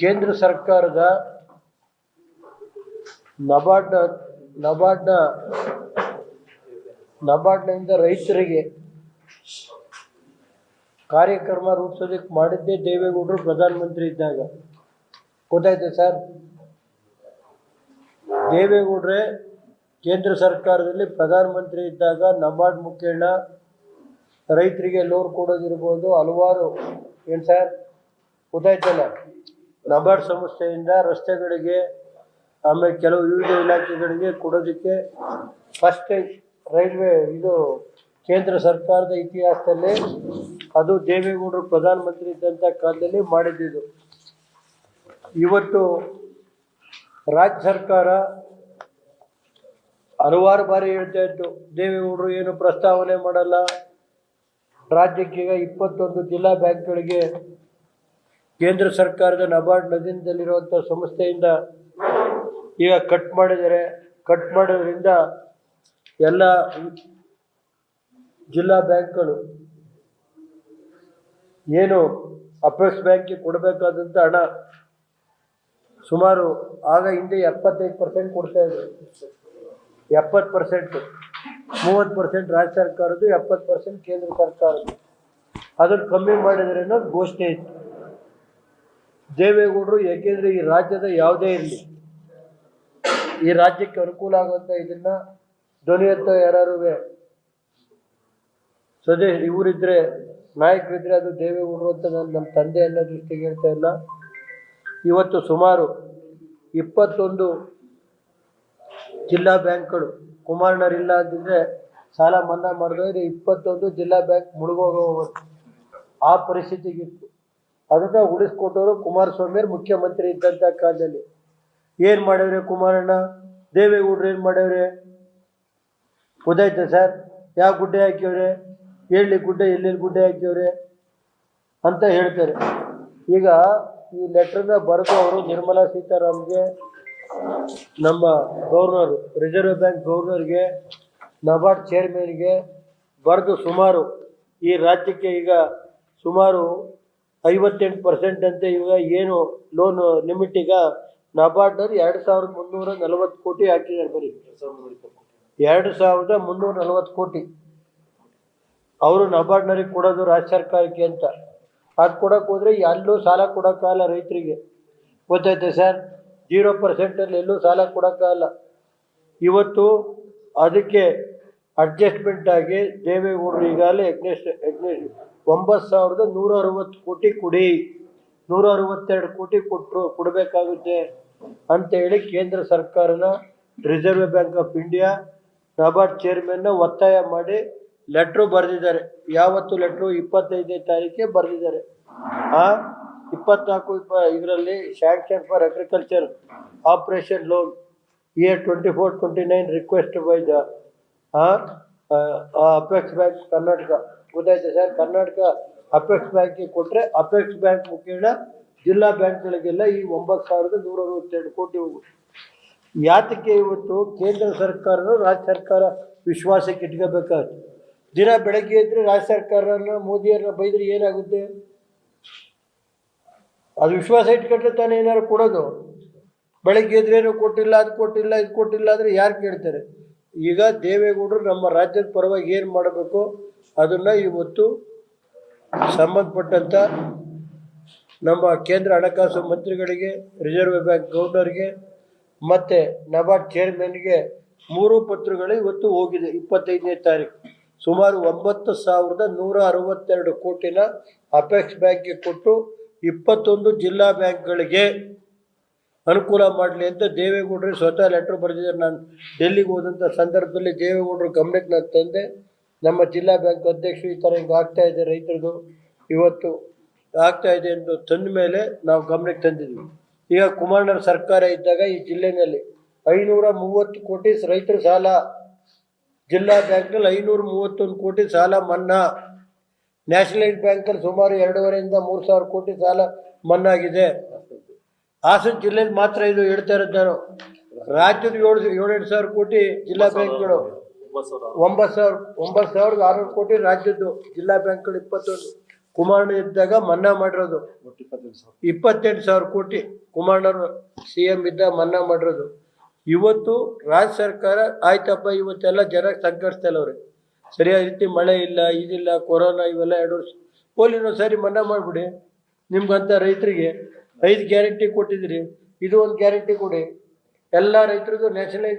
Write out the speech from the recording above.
ಕೇಂದ್ರ ಸರ್ಕಾರದ ನಬಾರ್ಡ್, ನಬಾರ್ಡ್ನ, ನಬಾರ್ಡ್ನಿಂದ ರೈತರಿಗೆ ಕಾರ್ಯಕ್ರಮ ರೂಪಿಸೋದಕ್ಕೆ ಮಾಡಿದ್ದೇ ದೇವೇಗೌಡರು ಪ್ರಧಾನಮಂತ್ರಿ ಇದ್ದಾಗ. ಗೊತ್ತಾಯ್ತು ಸರ್? ದೇವೇಗೌಡ್ರೆ ಕೇಂದ್ರ ಸರ್ಕಾರದಲ್ಲಿ ಪ್ರಧಾನಮಂತ್ರಿ ಇದ್ದಾಗ ನಬಾರ್ಡ್ ಮುಖೇಣ ರೈತರಿಗೆ ಲೋನ್ ಕೊಡೋದಿರ್ಬೋದು, ಹಲವಾರು ಏನು ಸರ್? ಗೊತ್ತಾಯ್ತಲ್ಲ? ನಬಾರ್ಡ್ ಸಂಸ್ಥೆಯಿಂದ ರಸ್ತೆಗಳಿಗೆ, ಆಮೇಲೆ ಕೆಲವು ವಿವಿಧ ಇಲಾಖೆಗಳಿಗೆ ಕೊಡೋದಕ್ಕೆ ಫಸ್ಟ್ ರೈಲ್ವೆ ಇದು ಕೇಂದ್ರ ಸರ್ಕಾರದ ಇತಿಹಾಸದಲ್ಲಿ ಅದು ದೇವೇಗೌಡರು ಪ್ರಧಾನಮಂತ್ರಿ ಇದ್ದಂಥ ಕಾಲದಲ್ಲಿ ಮಾಡಿದ್ದಿದ್ದು ಇವತ್ತು ರಾಜ್ಯ ಸರ್ಕಾರ ಹಲವಾರು ಬಾರಿ ಹೇಳ್ತಾ ಇತ್ತು, ದೇವೇಗೌಡರು ಏನು ಪ್ರಸ್ತಾವನೆ ಮಾಡಲ್ಲ ರಾಜ್ಯಕ್ಕೀಗ ಇಪ್ಪತ್ತೊಂದು ಜಿಲ್ಲಾ ಬ್ಯಾಂಕ್ಗಳಿಗೆ ಕೇಂದ್ರ ಸರ್ಕಾರದ ನಬಾರ್ಡ್ ನದೀನದಲ್ಲಿರುವಂಥ ಸಂಸ್ಥೆಯಿಂದ ಈಗ ಕಟ್ ಮಾಡಿದರೆ ಕಟ್ ಮಾಡೋದ್ರಿಂದ ಎಲ್ಲ ಜಿಲ್ಲಾ ಬ್ಯಾಂಕ್ಗಳು ಏನು ಅಪೆಕ್ಸ್ ಬ್ಯಾಂಕಿಗೆ ಕೊಡಬೇಕಾದಂಥ ಹಣ ಸುಮಾರು ಆಗ ಹಿಂದೆ ಎಪ್ಪತ್ತೈದು ಪರ್ಸೆಂಟ್ ಕೊಡ್ತಾ ಇದ್ರು. ಎಪ್ಪತ್ತು ಪರ್ಸೆಂಟು ಮೂವತ್ತು ಪರ್ಸೆಂಟ್ ರಾಜ್ಯ ಸರ್ಕಾರದ್ದು, ಎಪ್ಪತ್ತು ಪರ್ಸೆಂಟ್ ಕೇಂದ್ರ ಸರ್ಕಾರದ್ದು. ಅದನ್ನು ಕಮ್ಮಿ ಮಾಡಿದ್ರೆ ಅನ್ನೋದು ಘೋಷಣೆ ಇತ್ತು. ದೇವೇಗೌಡರು ಏಕೆಂದರೆ ಈ ರಾಜ್ಯದ ಯಾವುದೇ ಇರಲಿ, ಈ ರಾಜ್ಯಕ್ಕೆ ಅನುಕೂಲ ಆಗುವಂಥ ಇದನ್ನ ಧ್ವನಿ ಅಂತ ಯಾರು ಸ್ವದೇಶ್ ಇವರಿದ್ರೆ ನಾಯಕರಿದ್ರೆ ಅದು ದೇವೇಗೌಡರು ಅಂತ ನಾನು ನಮ್ಮ ತಂದೆ ಅನ್ನೋ ದೃಷ್ಟಿಗೆ ಹೇಳ್ತಾ ಇಲ್ಲ. ಇವತ್ತು ಸುಮಾರು ಇಪ್ಪತ್ತೊಂದು ಜಿಲ್ಲಾ ಬ್ಯಾಂಕ್ಗಳು ಕುಮಾರಣ್ಣರಿಲ್ಲ ಅಂತಿದ್ರೆ ಸಾಲ ಮನ್ನಾ ಮಾಡಿದ್ರೆ ಇಪ್ಪತ್ತೊಂದು ಜಿಲ್ಲಾ ಬ್ಯಾಂಕ್ ಮುಳುಗೋಗೋ ಆ ಪರಿಸ್ಥಿತಿಗಿತ್ತು ಅದನ್ನ ಉಳಿಸ್ಕೊಟ್ಟವರು ಕುಮಾರಸ್ವಾಮಿಯವರು ಮುಖ್ಯಮಂತ್ರಿ ಇದ್ದಂಥ ಕಾಲದಲ್ಲಿ. ಏನು ಮಾಡವ್ರೆ ಕುಮಾರಣ್ಣ? ದೇವೇಗೌಡರು ಏನು ಮಾಡವ್ರೆ? ಗೊತ್ತಾಯ್ತಾ ಸರ್ ಯಾವ ಗುಡ್ಡೆ ಹಾಕ್ಯವ್ರೆ ಹೇಳಿ ಗುಡ್ಡೆ, ಎಲ್ಲೆಲ್ಲಿ ಗುಡ್ಡೆ ಹಾಕ್ಯವ್ರೆ ಅಂತ ಹೇಳ್ತಾರೆ. ಈಗ ಈ ಲೆಟ್ರನ್ನ ಬರೆದು ಅವರು ನಿರ್ಮಲಾ ಸೀತಾರಾಮ್ಗೆ, ನಮ್ಮ ಗವರ್ನರ್ ರಿಸರ್ವ್ ಬ್ಯಾಂಕ್ ಗವರ್ನರ್ಗೆ ನಬಾರ್ಡ್ ಚೇರ್ಮನ್ಗೆ ಬರೆದು ಸುಮಾರು ಈ ರಾಜ್ಯಕ್ಕೆ ಈಗ ಸುಮಾರು ಐವತ್ತೆಂಟು ಪರ್ಸೆಂಟ್ ಅಂತೆ ಇವಾಗ ಏನು ಲೋನ್ ಲಿಮಿಟ್ ಈಗ ನಬಾರ್ಡರ್ ಎರಡು ಸಾವಿರದ ಮುನ್ನೂರ ನಲವತ್ತು ಕೋಟಿ ಹಾಕಿದ್ದಾರೆ ಬರೀ. ಎರಡು ಸಾವಿರದ ಮುನ್ನೂರ ನಲವತ್ತು ಕೋಟಿ. ಅವರು ನಬಾರ್ಡ್ನವ್ರಿಗೆ ಕೊಡೋದು ರಾಜ್ಯ ಸರ್ಕಾರಕ್ಕೆ ಅಂತ. ಅದು ಕೊಡೋಕೆ ಹೋದ್ರೆ ಎಲ್ಲೂ ಸಾಲ ಕೊಡೋಕ್ಕಾಗಲ್ಲ ರೈತರಿಗೆ. ಗೊತ್ತೈತೆ ಸರ್? ಜೀರೋ ಪರ್ಸೆಂಟಲ್ಲಿ ಎಲ್ಲೂ ಸಾಲ ಕೊಡೋಕ್ಕಾಗಲ್ಲ ಇವತ್ತು ಅದಕ್ಕೆ ಅಡ್ಜಸ್ಟ್ಮೆಂಟ್ ಆಗಿ ದೇವೇಗೌಡರು ಈಗಾಗಲೇ ಯಜ್ಞೇಶ್ ಯಜ್ಞೇಶ್ ಒಂಬತ್ತು ಸಾವಿರದ ನೂರ ಅರವತ್ತು ಕೋಟಿ ಕೊಡಿ. ನೂರ ಅರವತ್ತೆರಡು ಕೋಟಿ ಕೊಟ್ಟರು ಕೊಡಬೇಕಾಗುತ್ತೆ ಅಂತೇಳಿ ಕೇಂದ್ರ ಸರ್ಕಾರನ Reserve Bank of India NABARD ಚೇರ್ಮನ್ನ ಒತ್ತಾಯ ಮಾಡಿ ಲೆಟ್ರು ಬರೆದಿದ್ದಾರೆ. ಯಾವತ್ತು ಲೆಟ್ರು ಇಪ್ಪತ್ತೈದನೇ ತಾರೀಕಿಗೆ ಬರೆದಿದ್ದಾರೆ. ಆ, ಇಪ್ಪತ್ನಾಲ್ಕು, ಇಪ್ಪ, ಇದರಲ್ಲಿ sanction for agriculture operation loan year twenty four twenty nine request by the apex bank Karnataka, ಗೊತ್ತಾಯ್ತು ಸರ್? ಕರ್ನಾಟಕ ಅಪೆಕ್ಸ್ ಬ್ಯಾಂಕಿಗೆ ಕೊಟ್ಟರೆ ಅಪೆಕ್ಸ್ ಬ್ಯಾಂಕ್ ಮುಖೇನ ಜಿಲ್ಲಾ ಬ್ಯಾಂಕ್ಗಳಿಗೆಲ್ಲ ಈ ಒಂಬತ್ತು ಸಾವಿರದ ನೂರ ಅರವತ್ತೆರಡು ಕೋಟಿ ಯಾತಕ್ಕೆ ಇವತ್ತು ಕೇಂದ್ರ ಸರ್ಕಾರನೂ ರಾಜ್ಯ ಸರ್ಕಾರ ವಿಶ್ವಾಸಕ್ಕೆ ಇಟ್ಕೋಬೇಕಾಗುತ್ತೆ ದಿನ ಬೆಳಗ್ಗೆ ಇದ್ರೆ ರಾಜ್ಯ ಸರ್ಕಾರನ, ಮೋದಿಯವ್ರನ್ನ ಬೈದ್ರೆ ಏನಾಗುತ್ತೆ? ಅದು ವಿಶ್ವಾಸ ಇಟ್ಕೊಂಡ್ರೆ ತಾನೇ ಏನಾದ್ರು ಕೊಡೋದು? ಬೆಳಗ್ಗೆ ಎದ್ರೇನು ಕೊಟ್ಟಿಲ್ಲ, ಅದು ಕೊಟ್ಟಿಲ್ಲ, ಇದು ಕೊಟ್ಟಿಲ್ಲ ಅಂದರೆ ಯಾರು ಕೇಳ್ತಾರೆ? ಈಗ ದೇವೇಗೌಡರು ನಮ್ಮ ರಾಜ್ಯದ ಪರವಾಗಿ ಏನು ಮಾಡಬೇಕು ಅದನ್ನು ಇವತ್ತು ಸಂಬಂಧಪಟ್ಟಂಥ ನಮ್ಮ ಕೇಂದ್ರ ಹಣಕಾಸು ಮಂತ್ರಿಗಳಿಗೆ ರಿಸರ್ವ್ ಬ್ಯಾಂಕ್ ಗವರ್ನರ್ಗೆ ಮತ್ತು ನಬಾರ್ಡ್ ಚೇರ್ಮನ್ಗೆ ಮೂರು ಪತ್ರಗಳು ಇವತ್ತು ಹೋಗಿದೆ ಇಪ್ಪತ್ತೈದನೇ ತಾರೀಕು ಸುಮಾರು ಒಂಬತ್ತು ಸಾವಿರದ ನೂರ ಅರವತ್ತೆರಡು ಕೋಟಿನ ಅಪೆಕ್ಸ್ ಬ್ಯಾಂಕ್ಗೆ ಕೊಟ್ಟು ಇಪ್ಪತ್ತೊಂದು ಜಿಲ್ಲಾ ಬ್ಯಾಂಕ್ಗಳಿಗೆ ಅನುಕೂಲ ಮಾಡಲಿ ಅಂತ ದೇವೇಗೌಡರು ಸ್ವತಃ ಲೆಟ್ರ್ ಬರೆದಿದ್ದಾರೆ. ನಾನು ಡೆಲ್ಲಿಗೆ ಹೋದಂಥ ಸಂದರ್ಭದಲ್ಲಿ ದೇವೇಗೌಡರು ಗಮನಕ್ಕೆ ನಾನು ತಂದೆ. ನಮ್ಮ ಜಿಲ್ಲಾ ಬ್ಯಾಂಕ್ ಅಧ್ಯಕ್ಷರು ಈ ಥರ ಹಿಂಗೆ ಆಗ್ತಾ ಇದೆ ರೈತರದು. ಇವತ್ತು ಆಗ್ತಾ ಇದೆ ಎಂದು ತಂದ ಮೇಲೆ ನಾವು ಗಮನಕ್ಕೆ ತಂದಿದ್ವಿ. ಈಗ ಕುಮಾರಣ್ಣರ ಸರ್ಕಾರ ಇದ್ದಾಗ ಈ ಜಿಲ್ಲೆನಲ್ಲಿ ಐನೂರ ಮೂವತ್ತು ಕೋಟಿ ರೈತರ ಸಾಲ. ಜಿಲ್ಲಾ ಬ್ಯಾಂಕ್ನಲ್ಲಿ ಐನೂರ ಮೂವತ್ತೊಂದು ಕೋಟಿ ಸಾಲ ಮನ್ನಾ. ನ್ಯಾಷನಲೈಸ್ ಬ್ಯಾಂಕಲ್ಲಿ ಸುಮಾರು ಎರಡೂವರೆಯಿಂದ ಮೂರು ಸಾವಿರ ಕೋಟಿ ಸಾಲ ಮನ್ನಾ ಆಗಿದೆ ಹಾಸನ ಜಿಲ್ಲೆಯಲ್ಲಿ ಮಾತ್ರ ಇದು ಹೇಳ್ತಾ ಇರೋದು ನಾನು. ರಾಜ್ಯದ ಏಳು ಏಳೆಂಟು ಸಾವಿರ ಕೋಟಿ ಜಿಲ್ಲಾ ಬ್ಯಾಂಕ್ಗಳು. ಒಂಬತ್ತು ಸಾವಿರ. ಒಂಬತ್ತು ಸಾವಿರದ ಆರುನೂರು ಕೋಟಿ ರಾಜ್ಯದ್ದು ಜಿಲ್ಲಾ ಬ್ಯಾಂಕ್ಗಳು ಇಪ್ಪತ್ತೊಂದು. ಕುಮಾರಣ್ಣ ಇದ್ದಾಗ ಮನ್ನಾ ಮಾಡಿರೋದು. ಇಪ್ಪತ್ತೆಂಟು ಸಾವಿರ ಕೋಟಿ ಕುಮಾರಣ್ಣರು ಸಿ ಎಂ ಇದ್ದಾಗ ಮನ್ನಾ ಮಾಡಿರೋದು. ಇವತ್ತು ರಾಜ್ಯ ಸರ್ಕಾರ ಆಯ್ತಪ್ಪ ಇವತ್ತೆಲ್ಲ ಜನ ಸಂಕಷ್ಟದಲ್ಲವ್ರೆ ಸರಿಯಾದ ರೀತಿ ಮಳೆ ಇಲ್ಲ ಇದಿಲ್ಲ ಕೊರೋನಾ ಇವೆಲ್ಲ ಎರಡು ವರ್ಷ ಸಾರಿ ಸರಿ ಮನ್ನಾ ಮಾಡಿಬಿಡಿ. ನಿಮ್ಗಂತ ರೈತರಿಗೆ ಐದು ಗ್ಯಾರಂಟಿ ಕೊಟ್ಟಿದ್ರಿ ಇದು ಒಂದು ಗ್ಯಾರಂಟಿ ಕೊಡಿ. ಎಲ್ಲ ರೈತರಿಗೂ ನ್ಯಾಷನಲೈಸ್